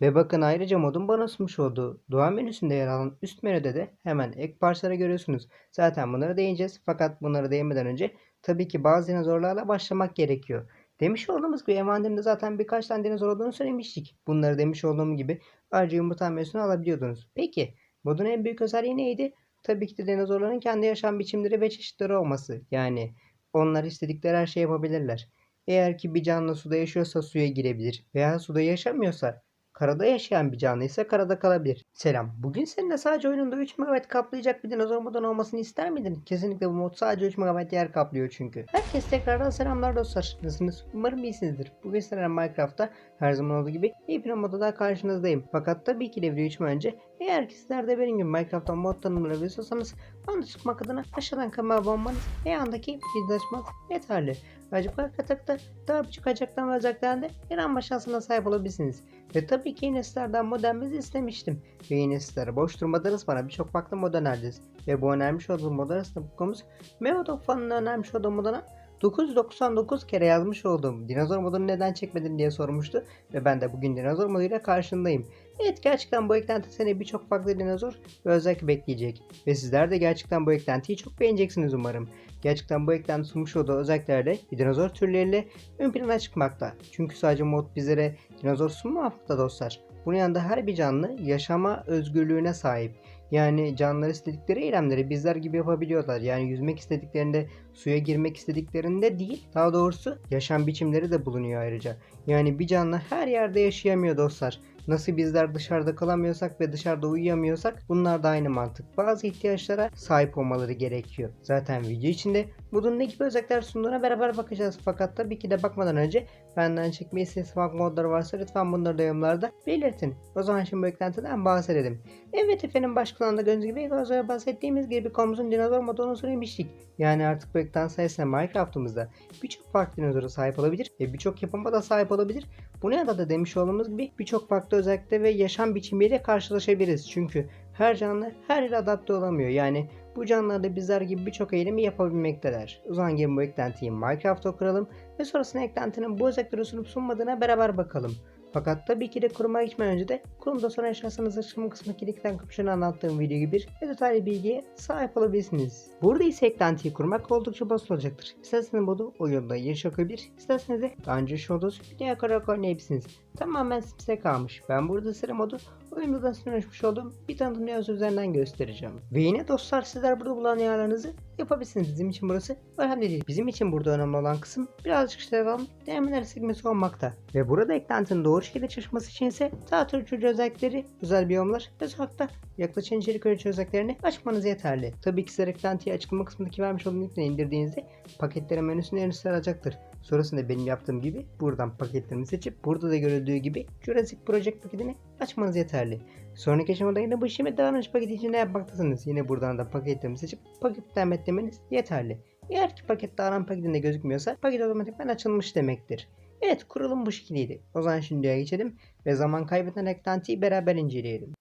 Ve bakın ayrıca modun bana sunmuş olduğu dua menüsünde yer alan üst menüde de hemen ek parçaları görüyorsunuz. Zaten bunlara değineceğiz. Fakat bunlara değinmeden önce tabii ki bazı dinozorlarla başlamak gerekiyor. Demiş olduğumuz gibi envanterimde zaten birkaç tane dinozor olduğunu söylemiştik. Bunları demiş olduğum gibi ayrıca yumurta menüsünü alabiliyordunuz. Peki modun en büyük özelliği neydi? Tabii ki de dinozorların kendi yaşam biçimleri ve çeşitleri olması. Yani onlar istedikleri her şeyi yapabilirler. Eğer ki bir canlı suda yaşıyorsa suya girebilir veya suda yaşamıyorsa karada yaşayan bir canlı ise karada kalabilir. Selam. Bugün seninle sadece oyununda 3 MB kaplayacak bir dinozor modun olmasını ister miydin? Kesinlikle bu mod sadece 3 MB yer kaplıyor çünkü. Herkes tekrardan selamlar dostlar. Nasılsınız? Umarım iyisinizdir. Bugün sizlerle Minecraft'ta her zaman olduğu gibi iyi bir modda daha karşınızdayım. Fakat tabii ki de video geçmeden önce eğer ki sizler de benim gibi Minecraft'tan mod tanımları istiyorsanız bana çıkmak adına aşağıdan kanalıma abone olmanız ve yandaki bildirim yeterli. Bu arka daha birçok acaktan ve de her an şansına sahip olabilirsiniz. Ve tabii ki yine sizlerden modernimizi istemiştim. Ve yine sizlere boş durmadınız bana birçok farklı mod önerdiniz. Ve bu önermiş olduğum mod arasında bu konumuz Meodog fanının önermiş olduğum moduna 999 kere yazmış olduğum dinozor modunu neden çekmedin diye sormuştu ve ben de bugün dinozor moduyla karşındayım. Evet gerçekten bu eklenti seni birçok farklı dinozor ve özellik bekleyecek ve sizler de gerçekten bu eklentiyi çok beğeneceksiniz umarım. Gerçekten bu eklenti sunmuş olduğu özelliklerle dinozor türleriyle ön plana çıkmakta. Çünkü sadece mod bizlere dinozor sunmamakta dostlar. Bunun yanında her bir canlı yaşama özgürlüğüne sahip. Yani canlılar istedikleri eylemleri bizler gibi yapabiliyorlar. Yani yüzmek istediklerinde, suya girmek istediklerinde değil. Daha doğrusu yaşam biçimleri de bulunuyor ayrıca. Yani bir canlı her yerde yaşayamıyor dostlar. Nasıl bizler dışarıda kalamıyorsak ve dışarıda uyuyamıyorsak bunlar da aynı mantık. Bazı ihtiyaçlara sahip olmaları gerekiyor. Zaten video içinde bunun ne gibi özellikler sunduğuna beraber bakacağız. Fakat tabii ki de bakmadan önce benden çekmeyi istediğiniz farklı modları varsa lütfen bunları da yorumlarda belirtin. O zaman şimdi bu eklentiden bahsedelim. Evet efendim baş kulağında gördüğünüz gibi az önce bahsettiğimiz gibi konumuzun dinozor modunu söylemiştik. Yani artık bu eklent sayesinde Minecraft'ımızda birçok farklı dinozora sahip olabilir ve birçok yapıma da sahip olabilir. Bu ne da demiş olduğumuz gibi birçok farklı özellikle ve yaşam biçimiyle karşılaşabiliriz. Çünkü her canlı her yere adapte olamıyor. Yani bu canlılar da bizler gibi birçok eylemi yapabilmekteler. Zaman gelin bu eklentiyi Minecraft'a kuralım ve sonrasında eklentinin bu özellikleri sunup sunmadığına beraber bakalım. Fakat tabii ki de kuruma geçmeden önce de kurumda sonra yaşarsanız açıklama kısmındaki linkten kapışını anlattığım video gibi bir ve detaylı bilgiye sahip olabilirsiniz. Burada ise eklentiyi kurmak oldukça basit olacaktır. İsterseniz modu oyunda yarış yapabilir, isterseniz de daha önce şu olduğunuz video yaparak oynayabilirsiniz. Tamamen size kalmış. Ben burada size modu oyundan sınırlaşmış olduğum bir tanıtım yazı üzerinden göstereceğim. Ve yine dostlar sizler burada bulan ayarlarınızı yapabilirsiniz. Bizim için burası önemli değil. Bizim için burada önemli olan kısım birazcık işte devam denemeler sekmesi olmakta. Ve burada eklentinin doğru şekilde çalışması için ise daha türlü özellikleri, özel biyomlar ve sokakta yaklaşan içerik ölçü özelliklerini açmanız yeterli. Tabii ki size eklentiyi açıklama kısmındaki vermiş olduğum linkten indirdiğinizde paketlerin menüsünü en üstte alacaktır. Sonrasında benim yaptığım gibi buradan paketlerimi seçip burada da görüldüğü gibi Jurassic Project paketini açmanız yeterli. Sonraki aşamada yine bu işlemi davranış paketi içinde yapmaktasınız. Yine buradan da paketlerimi seçip paketten etmeniz yeterli. Eğer ki paket davran paketinde gözükmüyorsa paket otomatikman açılmış demektir. Evet kurulum bu şekildeydi. O zaman şimdiye geçelim ve zaman kaybeden eklentiyi beraber inceleyelim.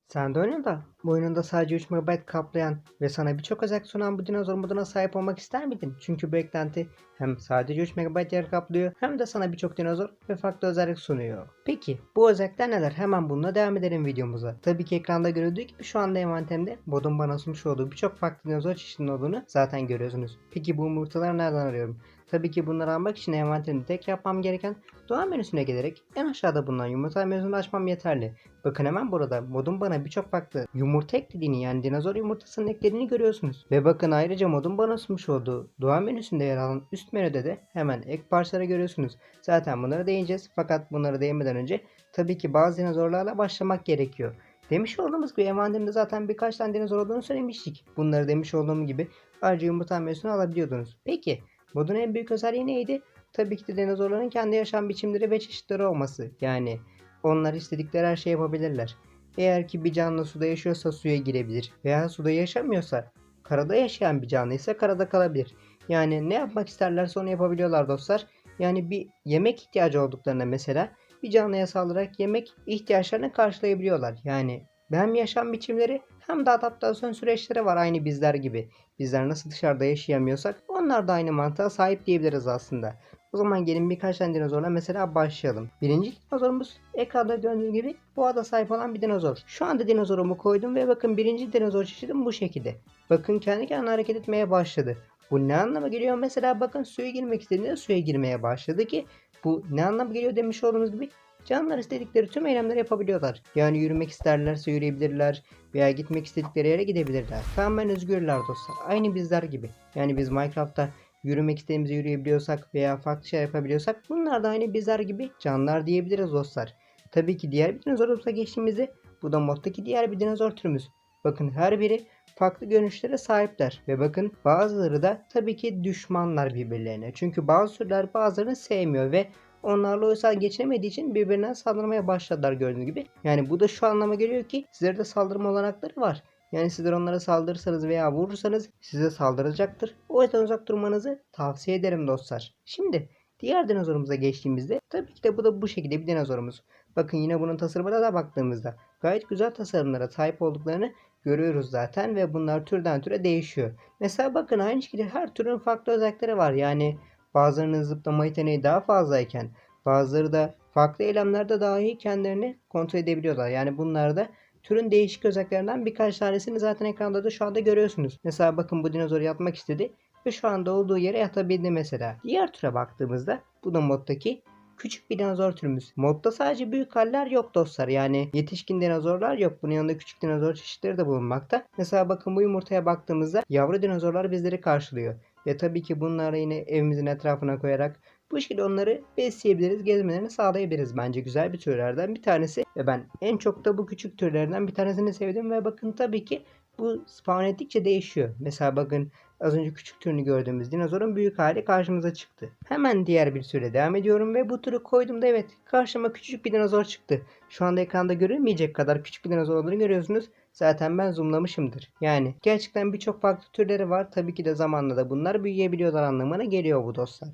Bu oyununda sadece 3 MB kaplayan ve sana birçok özellik sunan bu dinozor moduna sahip olmak ister miydin? Çünkü bu eklenti hem sadece 3 MB yer kaplıyor hem de sana birçok dinozor ve farklı özellik sunuyor. Peki bu özellikler neler? Hemen bununla devam edelim videomuza. Tabii ki ekranda görüldüğü gibi şu anda envanterimde modun bana sunmuş olduğu birçok farklı dinozor çeşidinin olduğunu zaten görüyorsunuz. Peki bu yumurtaları nereden arıyorum? Tabii ki bunları almak için envanterimde tek yapmam gereken doğa menüsüne gelerek en aşağıda bulunan yumurta menüsünü açmam yeterli. Bakın hemen burada modun bana birçok farklı yumurta eklediğini yani dinozor yumurtasının eklediğini görüyorsunuz. Ve bakın ayrıca modun bana sunmuş olduğu doğa menüsünde yer alan üst menüde de hemen ek parçaları görüyorsunuz. Zaten bunlara değineceğiz fakat bunlara değinmeden önce tabii ki bazı dinozorlarla başlamak gerekiyor. Demiş olduğumuz gibi envanterimde zaten birkaç tane dinozor olduğunu söylemiştik. Bunları demiş olduğum gibi ayrıca yumurta menüsünü alabiliyordunuz. Peki modun en büyük özelliği neydi? Tabii ki de dinozorların kendi yaşam biçimleri ve çeşitleri olması. Yani onlar istedikleri her şeyi yapabilirler. Eğer ki bir canlı suda yaşıyorsa suya girebilir veya suda yaşamıyorsa karada yaşayan bir canlı ise karada kalabilir. Yani ne yapmak isterlerse onu yapabiliyorlar dostlar. Yani bir yemek ihtiyacı olduklarında mesela bir canlıya saldırarak yemek ihtiyaçlarını karşılayabiliyorlar. Yani hem yaşam biçimleri hem de adaptasyon süreçleri var aynı bizler gibi. Bizler nasıl dışarıda yaşayamıyorsak onlar da aynı mantığa sahip diyebiliriz aslında. O zaman gelin birkaç tane dinozorla mesela başlayalım. Birinci dinozorumuz ekranda gördüğünüz gibi boğada sahip olan bir dinozor. Şu anda dinozorumu koydum ve bakın birinci dinozor çeşidim bu şekilde. Bakın kendi kendine hareket etmeye başladı. Bu ne anlama geliyor? Mesela bakın suya girmek istediğinde suya girmeye başladı ki bu ne anlama geliyor demiş olduğumuz gibi canlılar istedikleri tüm eylemleri yapabiliyorlar. Yani yürümek isterlerse yürüyebilirler veya gitmek istedikleri yere gidebilirler. Tamamen özgürler dostlar. Aynı bizler gibi. Yani biz Minecraft'ta yürümek istediğimizi yürüyebiliyorsak veya farklı şey yapabiliyorsak bunlar da aynı bizler gibi canlılar diyebiliriz dostlar. Tabii ki diğer bir dinozorumuza geçtiğimizde bu da moddaki diğer bir dinozor türümüz. Bakın her biri farklı görünüşlere sahipler ve bakın bazıları da tabii ki düşmanlar birbirlerine. Çünkü bazı türler bazılarını sevmiyor ve onlarla uysal geçinemediği için birbirine saldırmaya başladılar gördüğünüz gibi. Yani bu da şu anlama geliyor ki sizlere de saldırma olanakları var. Yani sizler onlara saldırırsanız veya vurursanız size saldıracaktır. O yüzden uzak durmanızı tavsiye ederim dostlar. Şimdi diğer dinozorumuza geçtiğimizde tabii ki de bu da bu şekilde bir dinozorumuz. Bakın yine bunun tasarımına da baktığımızda gayet güzel tasarımlara sahip olduklarını görüyoruz zaten ve bunlar türden türe değişiyor. Mesela bakın aynı şekilde her türün farklı özellikleri var. Yani bazılarının zıplama yeteneği daha fazlayken bazıları da farklı eylemlerde dahi kendilerini kontrol edebiliyorlar. Yani bunlar da türün değişik özelliklerinden birkaç tanesini zaten ekranda da şu anda görüyorsunuz. Mesela bakın bu dinozor yatmak istedi ve şu anda olduğu yere yatabildi mesela. Diğer türe baktığımızda bu da moddaki küçük bir dinozor türümüz. Modda sadece büyük haller yok dostlar. Yani yetişkin dinozorlar yok. Bunun yanında küçük dinozor çeşitleri de bulunmakta. Mesela bakın bu yumurtaya baktığımızda yavru dinozorlar bizleri karşılıyor. Ve tabii ki bunları yine evimizin etrafına koyarak bu şekilde onları besleyebiliriz, gezmelerini sağlayabiliriz. Bence güzel bir türlerden bir tanesi. Ve ben en çok da bu küçük türlerden bir tanesini sevdim. Ve bakın tabii ki bu spawn ettikçe değişiyor. Mesela bakın az önce küçük türünü gördüğümüz dinozorun büyük hali karşımıza çıktı. Hemen diğer bir türe devam ediyorum ve bu türü koyduğumda evet karşıma küçük bir dinozor çıktı. Şu anda ekranda görülmeyecek kadar küçük bir dinozor olduğunu görüyorsunuz. Zaten ben zoomlamışımdır. Yani gerçekten birçok farklı türleri var. Tabii ki de zamanla da bunlar büyüyebiliyorlar anlamına geliyor bu dostlar.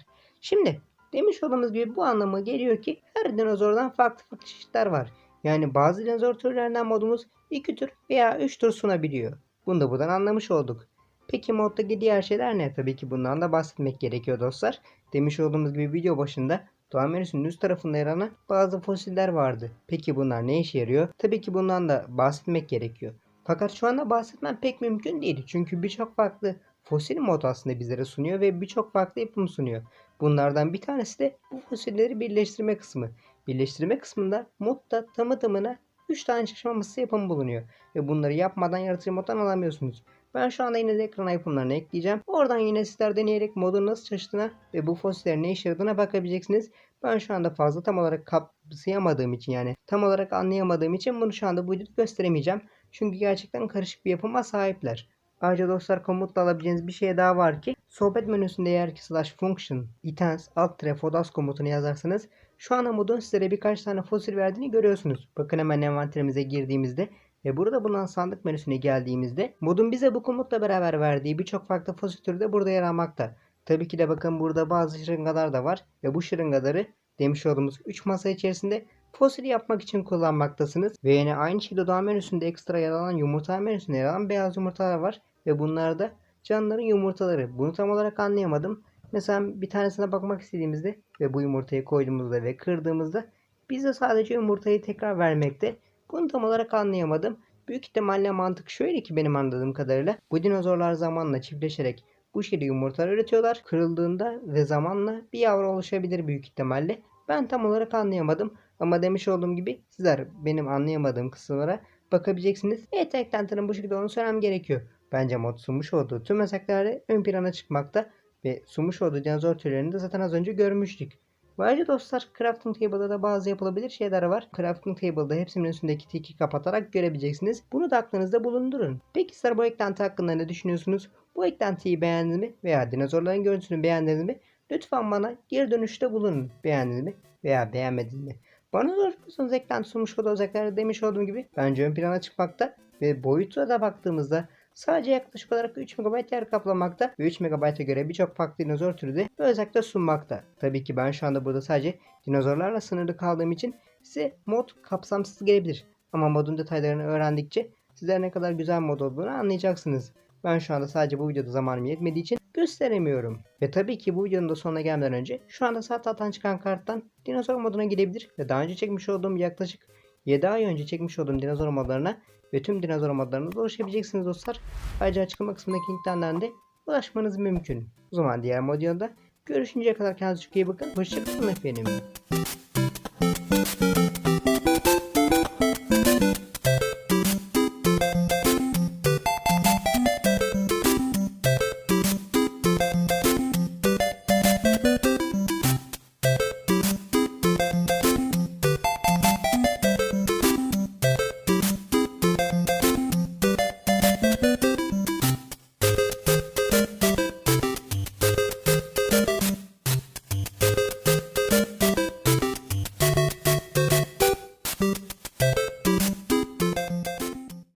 Şimdi demiş olduğumuz gibi bu anlama geliyor ki her dinozordan farklı farklı çeşitler var. Yani bazı dinozor türlerinden modumuz 2 tür veya 3 tür sunabiliyor. Bunu da buradan anlamış olduk. Peki moddaki diğer şeyler ne? Tabii ki bundan da bahsetmek gerekiyor dostlar. Demiş olduğumuz gibi video başında doğa menüsünün üst tarafında yer alan bazı fosiller vardı. Peki bunlar ne işe yarıyor? Tabii ki bundan da bahsetmek gerekiyor. Fakat şu anda bahsetmem pek mümkün değil. Çünkü birçok farklı fosil mod aslında bizlere sunuyor ve birçok farklı yapım sunuyor. Bunlardan bir tanesi de bu fosilleri birleştirme kısmı. Birleştirme kısmında modda tamı tamına 3 tane çalışma masası yapımı bulunuyor. Ve bunları yapmadan yaratıcı moddan alamıyorsunuz. Ben şu anda yine de ekrana yapımlarını ekleyeceğim. Oradan yine sizler deneyerek modun nasıl çalıştığına ve bu fosillerin ne işe yaradığına bakabileceksiniz. Ben şu anda fazla tam olarak kapsayamadığım için yani tam olarak anlayamadığım için bunu şu anda bu gösteremeyeceğim. Çünkü gerçekten karışık bir yapıma sahipler. Ayrıca dostlar komutla alabileceğiniz bir şey daha var ki sohbet menüsünde eğer ki slash function itens alt tire fodas komutunu yazarsanız şu anda modun sizlere birkaç tane fosil verdiğini görüyorsunuz. Bakın hemen envanterimize girdiğimizde ve burada bulunan sandık menüsüne geldiğimizde modun bize bu komutla beraber verdiği birçok farklı fosil türü de burada yer almakta. Tabii ki de bakın burada bazı şırıngalar da var ve bu şırıngaları demiş olduğumuz 3 masa içerisinde fosil yapmak için kullanmaktasınız. Ve yine aynı şekilde doğa menüsünde ekstra yer alan yumurta menüsünde yer alan beyaz yumurtalar var. Ve bunlar da canlıların yumurtaları. Bunu tam olarak anlayamadım. Mesela bir tanesine bakmak istediğimizde ve bu yumurtayı koyduğumuzda ve kırdığımızda bize sadece yumurtayı tekrar vermekte. Bunu tam olarak anlayamadım. Büyük ihtimalle mantık şöyle ki benim anladığım kadarıyla bu dinozorlar zamanla çiftleşerek bu şekilde yumurtalar üretiyorlar. Kırıldığında ve zamanla bir yavru oluşabilir büyük ihtimalle. Ben tam olarak anlayamadım. Ama demiş olduğum gibi sizler benim anlayamadığım kısımlara bakabileceksiniz. Evet eklentinin bu şekilde onu söylemem gerekiyor. Bence mod sunmuş olduğu tüm meslekleri ön plana çıkmakta ve sunmuş olduğu dinozor türlerini de zaten az önce görmüştük. Ayrıca dostlar Crafting Table'da da bazı yapılabilir şeyler var. Crafting Table'da hepsinin üstündeki tiki kapatarak görebileceksiniz. Bunu da aklınızda bulundurun. Peki sizler bu eklenti hakkında ne düşünüyorsunuz? Bu eklentiyi beğendiniz mi? Veya dinozorların görüntüsünü beğendiniz mi? Lütfen bana geri dönüşte bulunun. Beğendiniz mi? Veya beğenmediniz mi? Bana sorarsanız eklenti sunmuş olduğu özellikleri demiş olduğum gibi bence ön plana çıkmakta ve boyuta da baktığımızda sadece yaklaşık olarak 3 MB yer kaplamakta ve 3 MB'a göre birçok farklı dinozor türü de özellikle sunmakta. Tabii ki ben şu anda burada sadece dinozorlarla sınırlı kaldığım için size mod kapsamsız gelebilir. Ama modun detaylarını öğrendikçe sizler ne kadar güzel mod olduğunu anlayacaksınız. Ben şu anda sadece bu videoda zamanım yetmediği için gösteremiyorum. Ve tabii ki bu videonun da sonuna gelmeden önce şu anda sağ alttan çıkan karttan dinozor moduna gidebilir ve daha önce çekmiş olduğum yaklaşık 7 ay önce çekmiş olduğum dinozor modlarına ve tüm dinozor modlarına da ulaşabileceksiniz dostlar. Ayrıca açıklama kısmındaki linklerden de ulaşmanız mümkün. O zaman diğer modunda görüşünceye kadar kendinize çok iyi bakın. Hoşçakalın efendim.